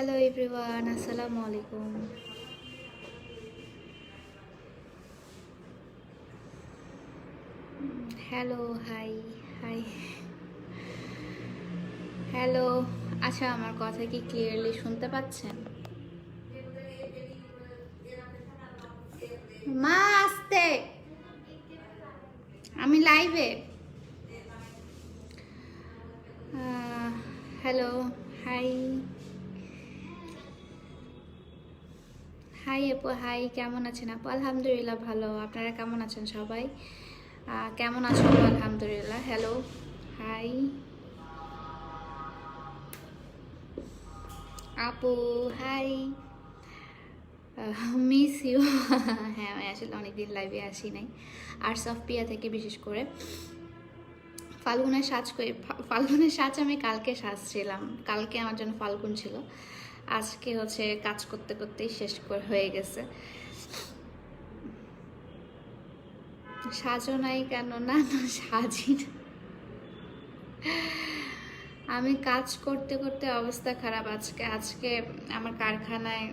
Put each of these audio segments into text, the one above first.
Hello everyone আসসালামু আলাইকুম hello hi hi hello আচ্ছা আমার কথা কি ক্লিয়ারলি শুনতে পাচ্ছেন? মা, আসতে। আমি লাইভে হ্যালো হাই হাই আপু হাই কেমন আছেন আপু? আলহামদুলিল্লাহ ভালো। আপনারা কেমন আছেন সবাই? কেমন আছো? আলহামদুলিল্লাহ। হ্যালো হাই আপু হাই মিস ইউ হ্যাঁ আমি আসলে অনেকদিন লাইভে আসি নাই। আর্টস অফ পিয়া থেকে বিশেষ করে। ফাল্গুনের সাজ ফাল্গুনের সাজ আমি কালকে সাজছিলাম। কালকে আমার জন্য ফাল্গুন ছিল। আজকে হচ্ছে কাজ করতে করতেই শেষ করে হয়ে গেছে। সাজো নাই কেন? না না, সাজি। আমি কাজ করতে করতে অবস্থা খারাপ। আজকে আজকে আমার কারখানায়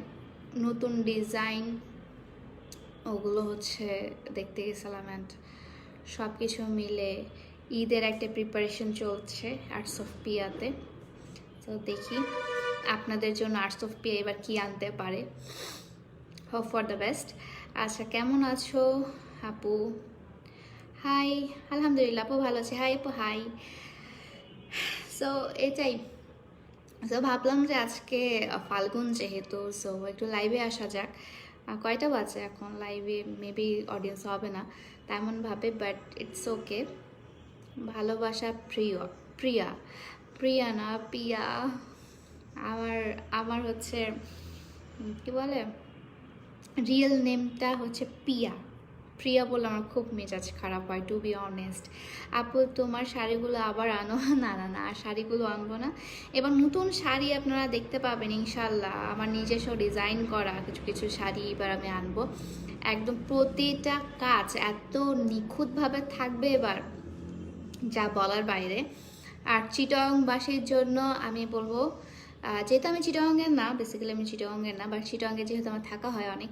নতুন ডিজাইন, ওগুলো হচ্ছে দেখতে গেছিলাম অ্যান্ড সব কিছু মিলে ঈদের একটা প্রিপারেশন চলছে আর্টস অফ পিয়াতে। তো দেখি। আপনাদের জন্য আর্টস অফ পিয়া এবার কি আনতে পারে? হোপ ফর দ্য বেস্ট আচ্ছা কেমন আছো আপু? হাই আলহামদুলিল্লাহ, আপু ভালো আছে। হাই আপু হাই সো এটাই। সো ভাবলাম যে আজকে ফাল্গুন যেহেতু সো একটু লাইভে আসা যাক। কয়টা বাজে এখন? লাইভে মেবি অডিয়েন্স হবে না, তেমনভাবে বাট ইটস ওকে ভালোবাসা প্রিয়, প্রিয়া। প্রিয়া না, পিয়া। আমার আমার হচ্ছে, কি বলে? রিয়েল নেমটা হচ্ছে পিয়া প্রিয়া বলে আমার খুব মেজাজ খারাপ হয় টু বি অনেস্ট আপু, তোমার শাড়িগুলো আবার আনো? না না না, আর শাড়িগুলো আনব না। এবার নতুন শাড়ি আপনারা দেখতে পাবেন ইনশাল্লাহ আমার নিজস্ব ডিজাইন করা কিছু কিছু শাড়ি এবার আমি আনব। একদম প্রতিটা কাজ এত নিখুঁতভাবে থাকবে এবার, যা বলার বাইরে। আর চিটংবাসীর জন্য আমি বলব যেহেতু আমি চিটংয়ের না বেসিক্যালি আমি চিটংয়ের না বাট চিটংয়ে যেহেতু আমার থাকা হয় অনেক,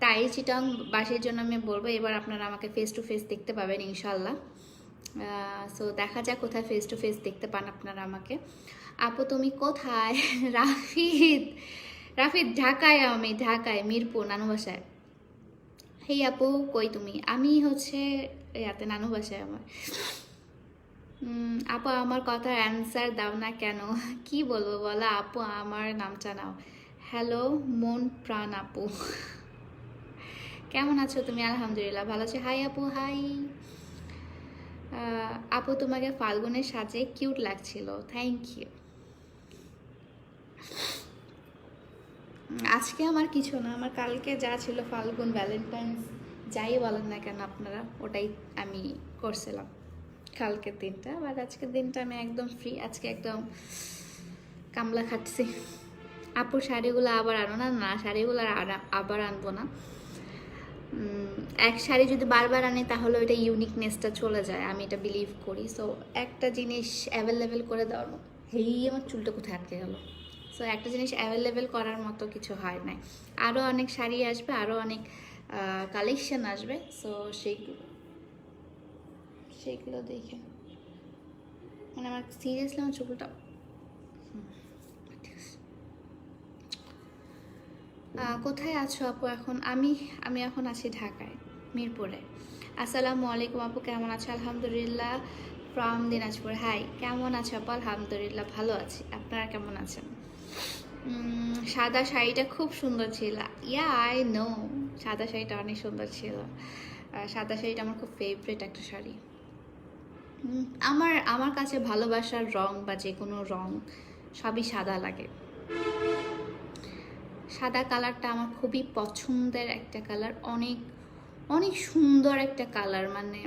তাই চিটংবাসীর জন্য আমি বলব, এবার আপনারা আমাকে ফেস টু ফেস দেখতে পাবেন ইনশাল্লাহ সো দেখা যাক কোথায় ফেস টু ফেস দেখতে পান আপনারা আমাকে। আপু, তুমি কোথায়? রাফিদ রাফিদ, ঢাকায়, আমি ঢাকায়, মিরপুর, নানু বাসায়। হেই আপু, কই তুমি? আমি হচ্ছে ইয়াতে, নানু বাসায় আমার। আপু আমার কথার অ্যান্সার দাও না কেন? কি বলব বলো? আপু আমার নামটা নাও। হ্যালো মন প্রাণ আপু। কেমন আছো তুমি? আলহামদুলিল্লাহ, ভালো আছো? হাই আপু হাই আপু তোমাকে ফাল্গুনের সাজে কিউট লাগছিল। থ্যাংক ইউ আজকে আমার কিছু না, আমার কালকে যা ছিল ফাল্গুন ভ্যালেন্টাইন্স যাই বলেন না কেন আপনারা, ওটাই আমি করছিলাম। কালকের দিনটা বাট আজকের দিনটা আমি একদম ফ্রি আজকে একদম কামলা খাচ্ছি। আপুর শাড়িগুলো আবার আনো না না, শাড়িগুলো আবার আনব না। এক শাড়ি যদি বারবার আনি, তাহলে ওইটা ইউনিকনেসটা চলে যায়, আমি এটা বিলিভ করি। সো একটা জিনিস অ্যাভেলেবেল করে দেওয়ার হেই, আমার চুলটা কোথায় আটকে গেল? সো একটা জিনিস অ্যাভেলেবেল করার মতো কিছু হয় নাই। আরও অনেক শাড়ি আসবে আরও অনেক কালেকশন আসবে সো সেইগুলো সেইগুলো দেখে। মানে আমার সিরিয়াসলি আমার চুলটা কোথায় আছো আপু এখন? আমি আমি এখন আছি ঢাকায়, মিরপুরে। আসসালামু আলাইকুম আপু, কেমন আছো? আলহামদুলিল্লাহ ফ্রম দিনাজপুর। হাই কেমন আছো আপু? আলহামদুলিল্লাহ, ভালো আছি। আপনারা কেমন আছেন? সাদা শাড়িটা খুব সুন্দর ছিল। ইয়া আই নো সাদা শাড়িটা অনেক সুন্দর ছিল। সাদা শাড়িটা আমার খুব ফেভারিট একটা শাড়ি। আমার আমার কাছে ভালোবাসার রং বা যে কোনো রং সবই সাদা লাগে। সাদা কালারটা আমার খুবই পছন্দের একটা কালার, অনেক অনেক সুন্দর একটা কালার মানে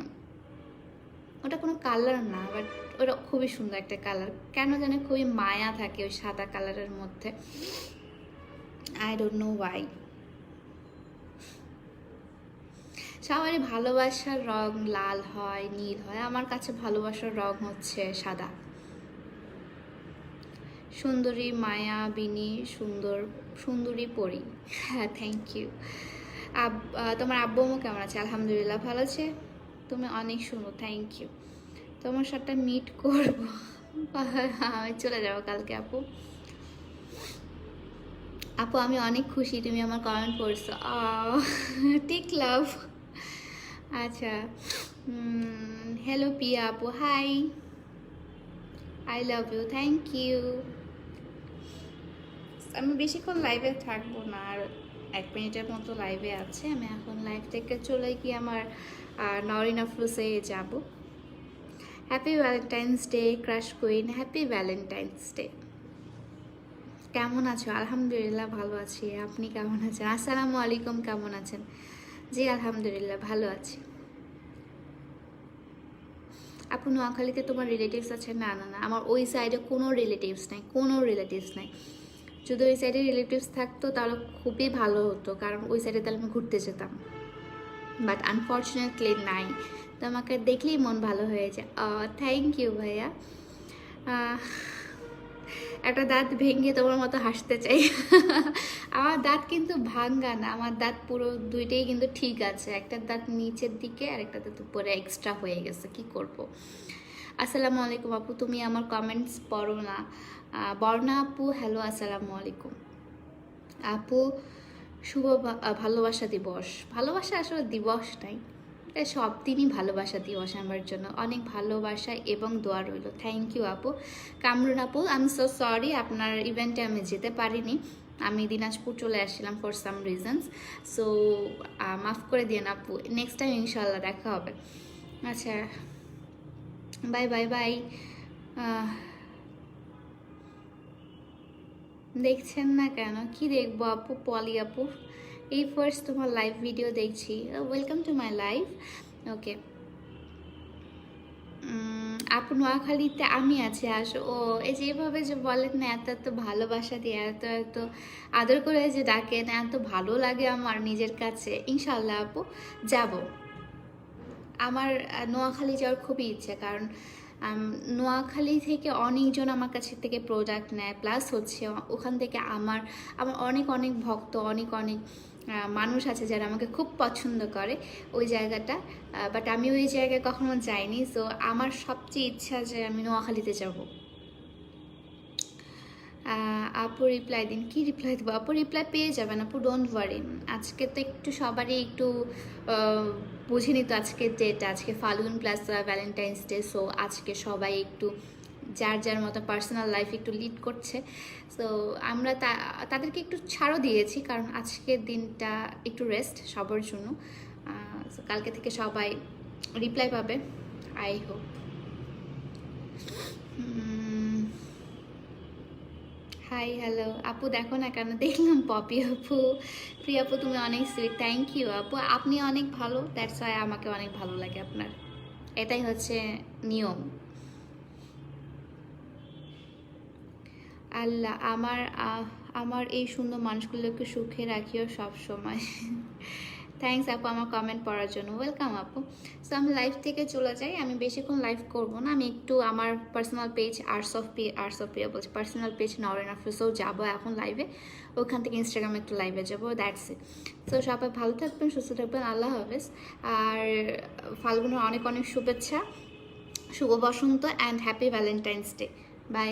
ওটা কোনো কালার না, বাট ওটা খুবই সুন্দর একটা কালার। কেন জানে খুবই মায়া থাকে ওই সাদা কালারের মধ্যে। আই ডোন্ট নো ওয়াই সবারই ভালোবাসার রং লাল হয়, নীল হয়। আমার কাছে ভালোবাসার রং হচ্ছে সাদা। সুন্দরী, মায়া, বিনি, সুন্দর, সুন্দরী পরি। হ্যাঁ থ্যাংক ইউ আব তোমার আব্বু কেমন আছে? আলহামদুলিল্লাহ ভালো আছে। তুমি অনেক সুন্দর থ্যাংক ইউ তোমার সাথে মিট করব। আমি চলে যাব কালকে, আপু। আপু, আমি অনেক খুশি, তুমি আমার কমেন্ট করছ টিক লাভ আচ্ছা হ্যালো পিয়া আপু hi I love you thank you আমি বেশিক্ষণ লাইভে থাকব না, আর এক মিনিটের মতো লাইভে আছে। আমি এখন লাইভ থেকে চলে গিয়ে আমার নরিনা ফ্লুসে যাব। Happy valentine's day crush queen happy valentine's day কেমন আছো? আলহামদুলিল্লাহ, ভালো আছি। আপনি কেমন আছেন? আসসালামু আলাইকুম, কেমন আছেন? জি, আলহামদুলিল্লাহ, ভালো আছি। আপু, নোয়াখালীতে তোমার রিলেটিভস আছে? না না না, আমার ওই সাইডে কোনো রিলেটিভস নাই, কোনো রিলেটিভস নাই। যদি ওই সাইডে রিলেটিভস থাকতো, তাহলে খুবই ভালো হতো, কারণ ওই সাইডে তাহলে আমি ঘুরতে যেতাম। বাট আনফর্চুনেটলি নাই। তো আমাকে দেখলেই মন ভালো হয়ে যায়। থ্যাংক ইউ ভাইয়া। একটা দাঁত ভেঙে তোমার মতো হাসতে চাই। আমার দাঁত কিন্তু ভাঙ্গা না, আমার দাঁত পুরো দুইটাই কিন্তু ঠিক আছে। একটা দাঁত নিচের দিকে আর একটা দাঁত উপরে এক্সট্রা হয়ে গেছে, কি করব? আসসালামু আলাইকুম আপু, তুমি আমার কমেন্টস পড়ো না। বর্ণা আপু হ্যালো আসসালামু আলাইকুম। আপু, শুভ ভালোবাসা দিবস। ভালোবাসা আসলে দিবস নাই। সব দিনই ভালোবাসা দিবস আমার জন্য। অনেক ভালোবাসা এবং দোয়া রইল। থ্যাংক ইউ আপু। কামরুন আপু আই এম সো সরি আপনার ইভেন্টে আমি যেতে পারিনি। আমি দিনাজপুর চলে আসছিলাম ফর সাম রিজনস সো মাফ করে দিন আপু। নেক্সট টাইম ইনশাল্লাহ দেখা হবে। আচ্ছা বাই বাই বাই দেখছেন না কেন? কি দেখব আপু, পলি আপু? এই ফার্স্ট তোমার লাইভ ভিডিও দেখছি। Welcome to my live okay আপু নোয়াখালীতে আমি আছি, আস। ও, এই যে এভাবে যে বলেন না, এত এত ভালোবাসা দিয়ে, এত এত আদর করে যে ডাকেন, এত ভালো লাগে আমার নিজের কাছে। ইনশাল্লাহ আপু, যাব। আমার নোয়াখালী যাওয়ার খুবই ইচ্ছে, কারণ নোয়াখালী থেকে অনেকজন আমার কাছে থেকে প্রোডাক্ট নেয় প্লাস হচ্ছে ওখান থেকে আমার আমার অনেক অনেক ভক্ত, অনেক অনেক মানুষ আছে যারা আমাকে খুব পছন্দ করে ওই জায়গাটা বাট আমি ওই জায়গায় কখনো যাইনি সো আমার সবচেয়ে ইচ্ছা যে আমি নোয়াখালীতে যাব। আপু রিপ্লাই দিন। কি রিপ্লাই দেবো? আপু রিপ্লাই পেয়ে যাবেন। আপু ডোন্ট ওয়ারি আজকে তো একটু সবারই একটু বুঝে নিত আজকে ডেট আজকে ফাল্গুন প্লাস ভ্যালেন্টাইন্স ডে সো আজকে সবাই একটু, যার যার মতো পার্সোনাল লাইফ একটু লিড করছে। সো আমরা তা, তাদেরকে একটু ছাড়ও দিয়েছি, কারণ আজকের দিনটা একটু রেস্ট সবার জন্য। কালকে থেকে সবাই রিপ্লাই পাবে আই হোপ হাই হ্যালো আপু দেখো না কেন? দেখলাম পপি আপু। প্রিয়া আপু, তুমি অনেক সুইট থ্যাংক ইউ আপু। আপনি অনেক ভালো দ্যাটস ওয়াই আমাকে অনেক ভালো লাগে আপনার। এটাই হচ্ছে নিয়ম। আল্লাহ, আমার আমার এই সুন্দর মানুষগুলোকে সুখে রাখিও সব সময় থ্যাংকস আপু আমার কমেন্ট পড়ার জন্য। ওয়েলকাম আপু। সো আমি লাইভ থেকে চলে যাই। আমি বেশিক্ষণ লাইভ করব না। আমি একটু আমার personal page arts of P arts of Piya বলছি পার্সোনাল পেজ নরেন অফিসেও যাব এখন লাইভে ওখান থেকে ইনস্টাগ্রামে একটু লাইভে যাব দ্যাটস ইট সো সবাই ভালো থাকবেন, সুস্থ থাকবেন, আল্লাহ হাফেজ। আর ফাল্গুনের অনেক অনেক শুভেচ্ছা, শুভ বসন্ত and happy valentine's day bye